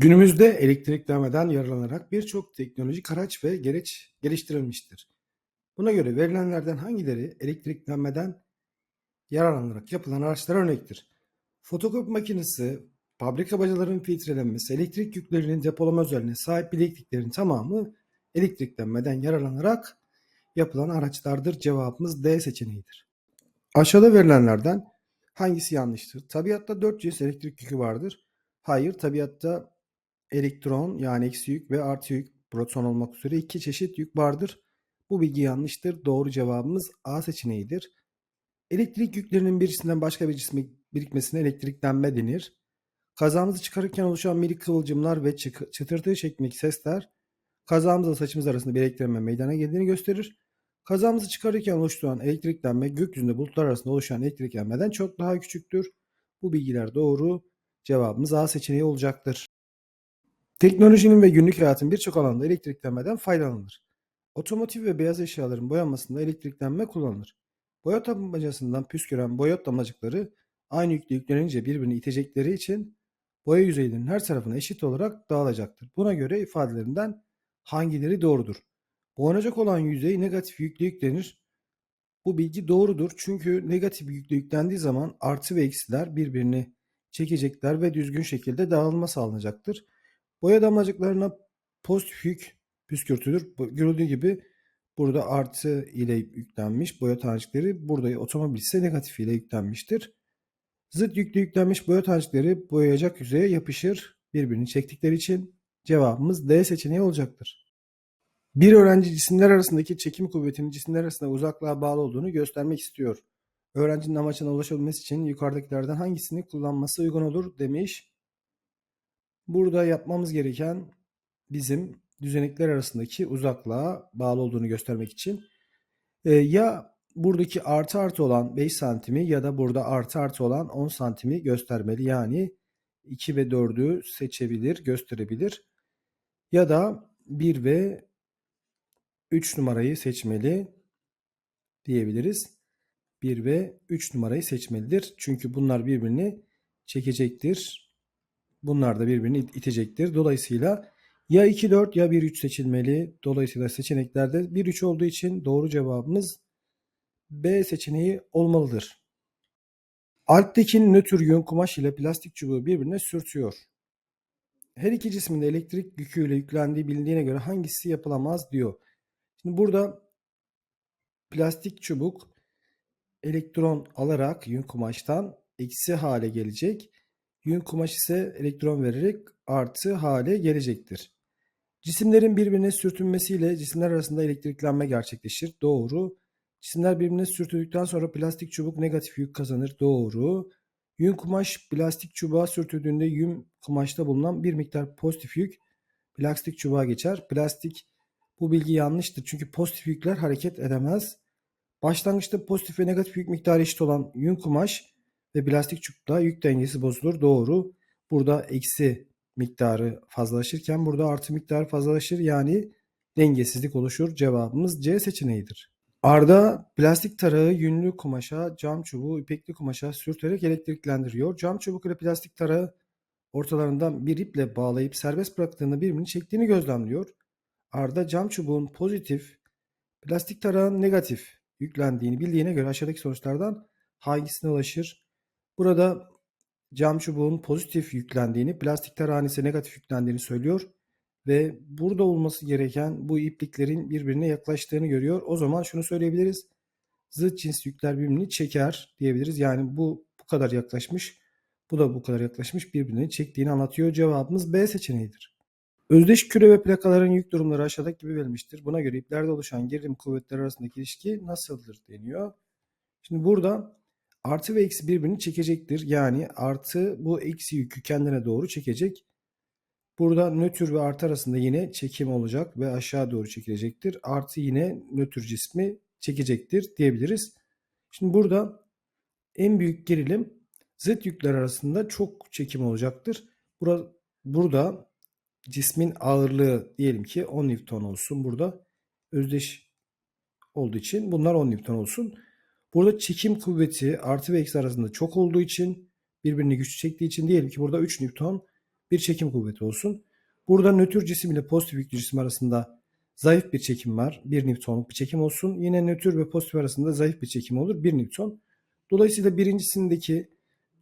Günümüzde elektriklenmeden yararlanarak birçok teknolojik araç ve gereç geliştirilmiştir. Buna göre verilenlerden hangileri elektriklenmeden yararlanarak yapılan araçlara örnektir? Fotokopi makinesi, fabrika bacalarının filtrelenmesi, elektrik yüklerinin depolama özelliğine sahip bilekliklerin tamamı elektriklenmeden yararlanarak yapılan araçlardır. Cevabımız D seçeneğidir. Aşağıda verilenlerden hangisi yanlıştır? Tabiatta 4 cins elektrik yükü vardır. Hayır, tabiatta elektron yani eksi yük ve artı yük proton olmak üzere iki çeşit yük vardır. Bu bilgi yanlıştır. Doğru cevabımız A seçeneğidir. Elektrik yüklerinin birisinden başka bir cisme birikmesine elektriklenme denir. Kazamızı çıkarırken oluşan minik kıvılcımlar ve çıtırtı şeklindeki sesler kazamızla saçımız arasında bir elektriklenme meydana geldiğini gösterir. Kazamızı çıkarırken oluşturan elektriklenme gökyüzünde bulutlar arasında oluşan elektriklenmeden çok daha küçüktür. Bu bilgiler doğru. Cevabımız A seçeneği olacaktır. Teknolojinin ve günlük hayatın birçok alanda elektriklenmeden faydalanılır. Otomotiv ve beyaz eşyaların boyanmasında elektriklenme kullanılır. Boya tabancasından püsküren boya damlacıkları aynı yükle yüklenince birbirini itecekleri için boya yüzeylerinin her tarafına eşit olarak dağılacaktır. Buna göre ifadelerinden hangileri doğrudur? Boyanacak olan yüzey negatif yükle yüklenir. Bu bilgi doğrudur çünkü negatif yükle yüklendiği zaman artı ve eksiler birbirini çekecekler ve düzgün şekilde dağılma sağlanacaktır. Boya damlacıklarına pozitif yük püskürtülür. Görüldüğü gibi burada artı ile yüklenmiş boya tanecikleri burada otomobil ise negatif ile yüklenmiştir. Zıt yüklü yüklenmiş boya tanecikleri boyayacak yüzeye yapışır. Birbirini çektikleri için cevabımız D seçeneği olacaktır. Bir öğrenci cisimler arasındaki çekim kuvvetinin cisimler arasında uzaklığa bağlı olduğunu göstermek istiyor. Öğrencinin amacına ulaşabilmesi için yukarıdakilerden hangisini kullanması uygun olur demiş. Burada yapmamız gereken bizim düzenekler arasındaki uzaklığa bağlı olduğunu göstermek için e, ya buradaki artı artı olan 5 santimi ya da burada artı artı olan 10 santimi göstermeli. Yani 2 ve 4'ü seçebilir, gösterebilir. Ya da 1 ve 3 numarayı seçmeli diyebiliriz. 1 ve 3 numarayı seçmelidir. Çünkü bunlar birbirini çekecektir. Bunlar da birbirini it- itecektir. Dolayısıyla ya 2 4 ya 1 3 seçilmeli. Dolayısıyla seçeneklerde 1 3 olduğu için doğru cevabımız B seçeneği olmalıdır. Altteki nötr yün kumaş ile plastik çubuğu birbirine sürtüyor. Her iki cismin de elektrik yüküyle yüklendiği bilindiğine göre hangisi yapılamaz diyor. Şimdi burada plastik çubuk elektron alarak yün kumaştan eksi hale gelecek. Yün kumaş ise elektron vererek artı hale gelecektir. Cisimlerin birbirine sürtünmesiyle cisimler arasında elektriklenme gerçekleşir. Doğru. Cisimler birbirine sürtüldükten sonra plastik çubuk negatif yük kazanır. Doğru. Yün kumaş plastik çubuğa sürtüldüğünde yün kumaşta bulunan bir miktar pozitif yük plastik çubuğa geçer. Plastik bu bilgi yanlıştır çünkü pozitif yükler hareket edemez. Başlangıçta pozitif ve negatif yük miktarı eşit olan yün kumaş ve plastik çubukta yük dengesi bozulur. Doğru. Burada eksi miktarı fazlalaşırken burada artı miktarı fazlalaşır. Yani dengesizlik oluşur. Cevabımız C seçeneğidir. Arda plastik tarağı yünlü kumaşa, cam çubuğu ipekli kumaşa sürterek elektriklendiriyor. Cam çubuk ile plastik tarağı ortalarından bir iple bağlayıp serbest bıraktığında birbirini çektiğini gözlemliyor. Arda cam çubuğun pozitif, plastik tarağın negatif yüklendiğini bildiğine göre aşağıdaki sonuçlardan hangisine ulaşır? Burada cam çubuğun pozitif yüklendiğini, plastik tarağın ise negatif yüklendiğini söylüyor ve burada olması gereken bu ipliklerin birbirine yaklaştığını görüyor. O zaman şunu söyleyebiliriz. Zıt cins yükler birbirini çeker diyebiliriz. Yani bu bu kadar yaklaşmış, bu da bu kadar yaklaşmış birbirini çektiğini anlatıyor. Cevabımız B seçeneğidir. Özdeş küre ve plakaların yük durumları aşağıdaki gibi verilmiştir. Buna göre iplerde oluşan gerilim kuvvetleri arasındaki ilişki nasıldır deniyor. Şimdi burada artı ve eksi birbirini çekecektir. Yani artı bu eksi yükü kendine doğru çekecek. Burada nötr ve artı arasında yine çekim olacak ve aşağı doğru çekilecektir. Artı yine nötr cismi çekecektir diyebiliriz. Şimdi burada en büyük gerilim zıt yükler arasında çok çekim olacaktır. Burada, burada cismin ağırlığı diyelim ki 10 Newton olsun. Burada özdeş olduğu için bunlar 10 Newton olsun. Burada çekim kuvveti artı ve eksi arasında çok olduğu için birbirini güç çektiği için diyelim ki burada 3 Newton bir çekim kuvveti olsun. Burada nötr cisim ile pozitif yüklü cisim arasında zayıf bir çekim var. 1 Newton'luk bir çekim olsun. Yine nötr ve pozitif arasında zayıf bir çekim olur. 1 Newton. Dolayısıyla birincisindeki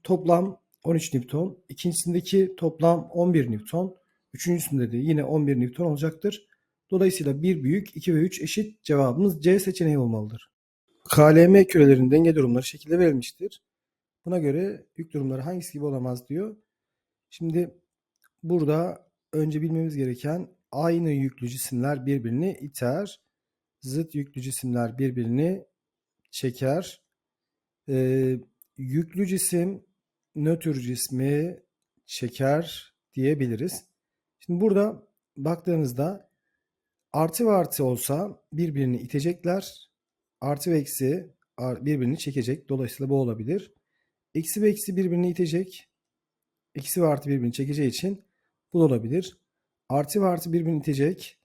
toplam 13 Newton, ikincisindeki toplam 11 Newton, üçüncüsünde de yine 11 Newton olacaktır. Dolayısıyla 1 büyük, 2 ve 3 eşit cevabımız C seçeneği olmalıdır. KLM kürelerinin denge durumları şekilde verilmiştir. Buna göre yük durumları hangisi gibi olamaz diyor. Şimdi burada önce bilmemiz gereken aynı yüklü cisimler birbirini iter. Zıt yüklü cisimler birbirini çeker. Ee, yüklü cisim nötr cismi çeker diyebiliriz. Şimdi burada baktığımızda artı ve artı olsa birbirini itecekler. Artı ve eksi birbirini çekecek. Dolayısıyla bu olabilir. Eksi ve eksi birbirini itecek. Eksi ve artı birbirini çekeceği için bu olabilir. Artı ve artı birbirini itecek.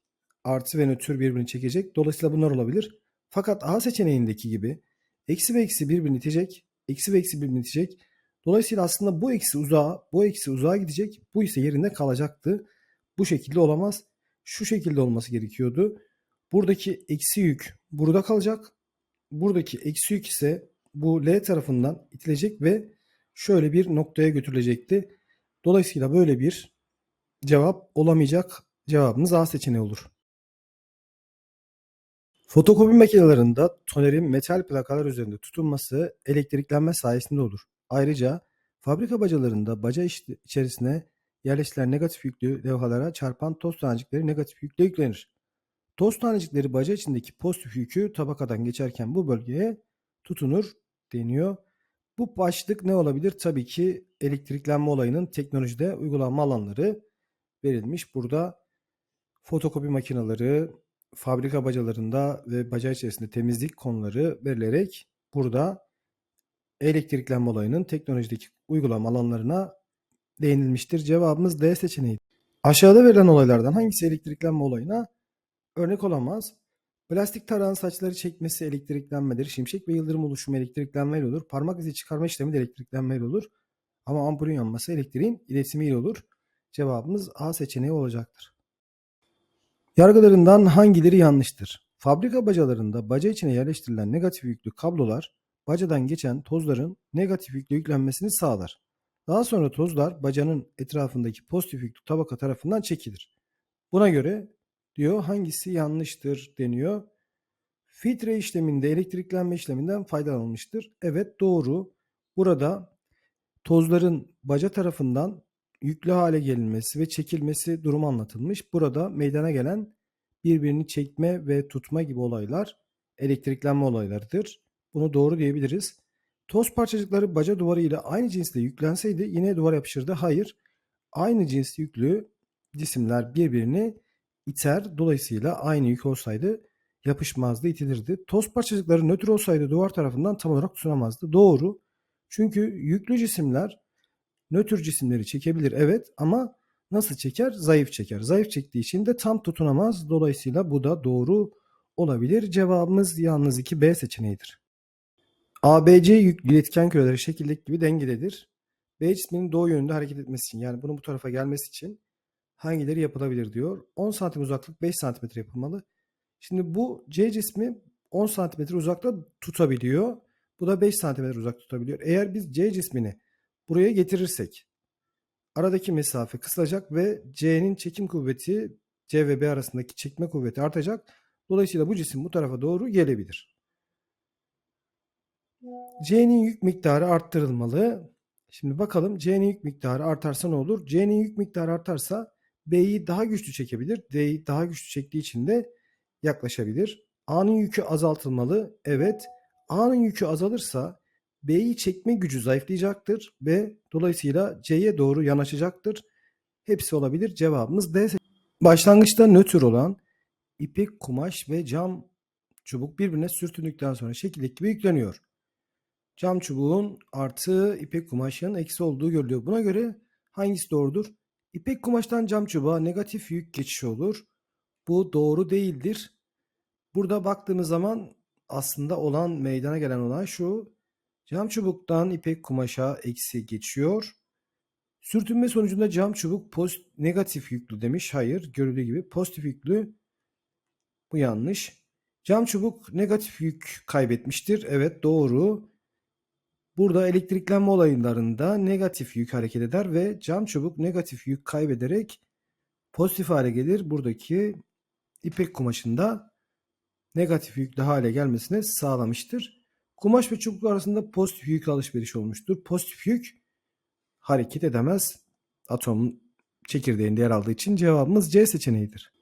Artı ve nötr birbirini çekecek. Dolayısıyla bunlar olabilir. Fakat A seçeneğindeki gibi eksi ve eksi birbirini itecek. Eksi ve eksi birbirini itecek. Dolayısıyla aslında bu eksi uzağa, bu eksi uzağa gidecek. Bu ise yerinde kalacaktı. Bu şekilde olamaz. Şu şekilde olması gerekiyordu. Buradaki eksi yük burada kalacak. Buradaki eksi yük ise bu L tarafından itilecek ve şöyle bir noktaya götürülecekti. Dolayısıyla böyle bir cevap olamayacak. Cevabımız A seçeneği olur. Fotokopi makinelerinde tonerin metal plakalar üzerinde tutunması elektriklenme sayesinde olur. Ayrıca fabrika bacalarında baca iç- içerisine yerleştirilen negatif yüklü levhalara çarpan toz tanecikleri negatif yükle yüklenir. Toz tanecikleri baca içindeki pozitif yükü tabakadan geçerken bu bölgeye tutunur deniyor. Bu başlık ne olabilir? Tabii ki elektriklenme olayının teknolojide uygulanma alanları verilmiş. Burada fotokopi makineleri, fabrika bacalarında ve baca içerisinde temizlik konuları verilerek burada elektriklenme olayının teknolojideki uygulama alanlarına değinilmiştir. Cevabımız D seçeneği. Aşağıda verilen olaylardan hangisi elektriklenme olayına örnek olamaz? Plastik tarağın saçları çekmesi elektriklenmedir. Şimşek ve yıldırım oluşumu elektriklenmeyle olur. Parmak izi çıkarma işlemi de elektriklenmeyle olur. Ama ampulün yanması elektriğin iletimiyle olur. Cevabımız A seçeneği olacaktır. Yargılarından hangileri yanlıştır? Fabrika bacalarında baca içine yerleştirilen negatif yüklü kablolar bacadan geçen tozların negatif yüklü yüklenmesini sağlar. Daha sonra tozlar bacanın etrafındaki pozitif yüklü tabaka tarafından çekilir. Buna göre diyor hangisi yanlıştır deniyor. Filtre işleminde elektriklenme işleminden faydalanılmıştır. Evet doğru. Burada tozların baca tarafından yüklü hale gelinmesi ve çekilmesi durumu anlatılmış. Burada meydana gelen birbirini çekme ve tutma gibi olaylar elektriklenme olaylarıdır. Bunu doğru diyebiliriz. Toz parçacıkları baca duvarı ile aynı cinsle yüklenseydi yine duvara yapışırdı. Hayır. Aynı cins yüklü cisimler birbirini iter. Dolayısıyla aynı yük olsaydı yapışmazdı, itilirdi. Toz parçacıkları nötr olsaydı duvar tarafından tam olarak tutunamazdı. Doğru. Çünkü yüklü cisimler nötr cisimleri çekebilir evet ama nasıl çeker? Zayıf çeker. Zayıf çektiği için de tam tutunamaz. Dolayısıyla bu da doğru olabilir. Cevabımız yalnız 2B seçeneğidir. ABC yüklü iletken küreleri şekildeki gibi dengededir. B cisminin doğu yönünde hareket etmesi için yani bunun bu tarafa gelmesi için hangileri yapılabilir diyor. 10 santim uzaklık 5 santimetre yapılmalı. Şimdi bu C cismi 10 santimetre uzakta tutabiliyor. Bu da 5 santimetre uzak tutabiliyor. Eğer biz C cismini buraya getirirsek aradaki mesafe kısalacak ve C'nin çekim kuvveti C ve B arasındaki çekme kuvveti artacak. Dolayısıyla bu cisim bu tarafa doğru gelebilir. C'nin yük miktarı arttırılmalı. Şimdi bakalım C'nin yük miktarı artarsa ne olur? C'nin yük miktarı artarsa B'yi daha güçlü çekebilir. D'yi daha güçlü çektiği için de yaklaşabilir. A'nın yükü azaltılmalı. Evet. A'nın yükü azalırsa B'yi çekme gücü zayıflayacaktır ve dolayısıyla C'ye doğru yanaşacaktır. Hepsi olabilir. Cevabımız D. Başlangıçta nötr olan ipek, kumaş ve cam çubuk birbirine sürtündükten sonra şekildeki gibi yükleniyor. Cam çubuğun artı ipek kumaşın eksi olduğu görülüyor. Buna göre hangisi doğrudur? İpek kumaştan cam çubuğa negatif yük geçişi olur. Bu doğru değildir. Burada baktığımız zaman aslında olan meydana gelen olay şu. Cam çubuktan ipek kumaşa eksi geçiyor. Sürtünme sonucunda cam çubuk pozitif, negatif yüklü demiş. Hayır, görüldüğü gibi pozitif yüklü. Bu yanlış. Cam çubuk negatif yük kaybetmiştir. Evet, doğru. Burada elektriklenme olaylarında negatif yük hareket eder ve cam çubuk negatif yük kaybederek pozitif hale gelir. Buradaki ipek kumaşında negatif yüklü hale gelmesine sağlamıştır. Kumaş ve çubuk arasında pozitif yük alışveriş olmuştur. Pozitif yük hareket edemez. Atomun çekirdeğinde yer aldığı için cevabımız C seçeneğidir.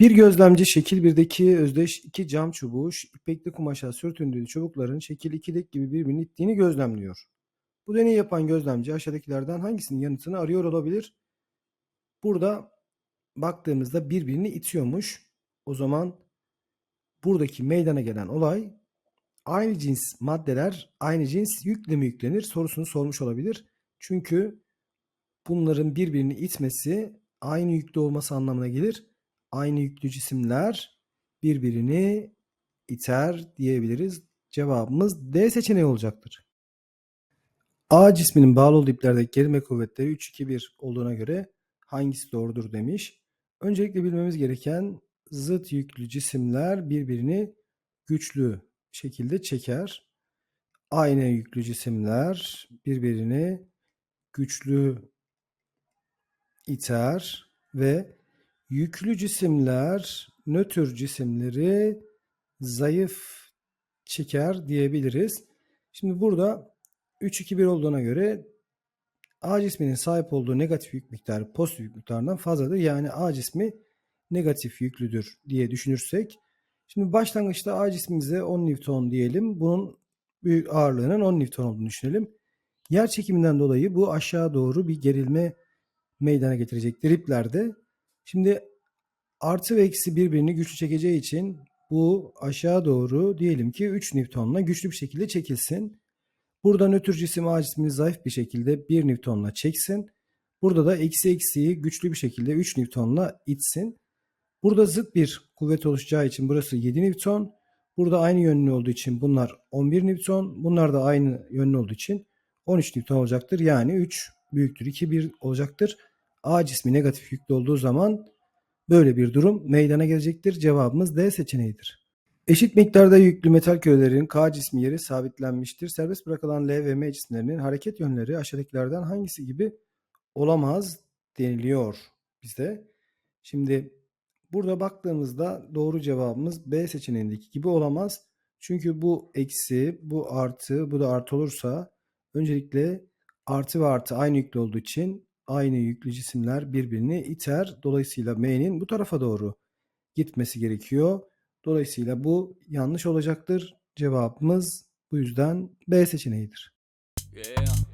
Bir gözlemci şekil 1'deki özdeş iki cam çubuğu ipekli kumaşa sürtündüğü çubukların şekil 2'deki gibi birbirini ittiğini gözlemliyor. Bu deneyi yapan gözlemci aşağıdakilerden hangisinin yanıtını arıyor olabilir? Burada baktığımızda birbirini itiyormuş. O zaman buradaki meydana gelen olay aynı cins maddeler aynı cins yükle mi yüklenir sorusunu sormuş olabilir. Çünkü bunların birbirini itmesi aynı yüklü olması anlamına gelir. Aynı yüklü cisimler birbirini iter diyebiliriz. Cevabımız D seçeneği olacaktır. A cisminin bağlı olduğu iplerdeki gerilme kuvvetleri 3-2-1 olduğuna göre hangisi doğrudur demiş. Öncelikle bilmemiz gereken zıt yüklü cisimler birbirini güçlü şekilde çeker. Aynı yüklü cisimler birbirini güçlü iter ve yüklü cisimler nötr cisimleri zayıf çeker diyebiliriz. Şimdi burada 3-2-1 olduğuna göre A cisminin sahip olduğu negatif yük miktarı pozitif yük miktarından fazladır. Yani A cismi negatif yüklüdür diye düşünürsek. Şimdi başlangıçta A cismimize 10 Newton diyelim. Bunun büyük ağırlığının 10 Newton olduğunu düşünelim. Yer çekiminden dolayı bu aşağı doğru bir gerilme meydana getirecektir iplerde. Şimdi artı ve eksi birbirini güçlü çekeceği için bu aşağı doğru diyelim ki 3 Newton'la güçlü bir şekilde çekilsin. Burada nötr cisim A cismini zayıf bir şekilde 1 Newton'la çeksin. Burada da eksi eksiyi güçlü bir şekilde 3 Newton'la itsin. Burada zıt bir kuvvet oluşacağı için burası 7 Newton. Burada aynı yönlü olduğu için bunlar 11 Newton. Bunlar da aynı yönlü olduğu için 13 Newton olacaktır. Yani 3 büyüktür 2 1 olacaktır. A cismi negatif yüklü olduğu zaman böyle bir durum meydana gelecektir. Cevabımız D seçeneğidir. Eşit miktarda yüklü metal kürelerin K cismi yeri sabitlenmiştir. Serbest bırakılan L ve M cisimlerinin hareket yönleri aşağıdakilerden hangisi gibi olamaz deniliyor bize. Şimdi burada baktığımızda doğru cevabımız B seçeneğindeki gibi olamaz. Çünkü bu eksi, bu artı, bu da artı olursa öncelikle artı ve artı aynı yüklü olduğu için aynı yüklü cisimler birbirini iter. Dolayısıyla M'nin bu tarafa doğru gitmesi gerekiyor. Dolayısıyla bu yanlış olacaktır. Cevabımız bu yüzden B seçeneğidir. Yeah.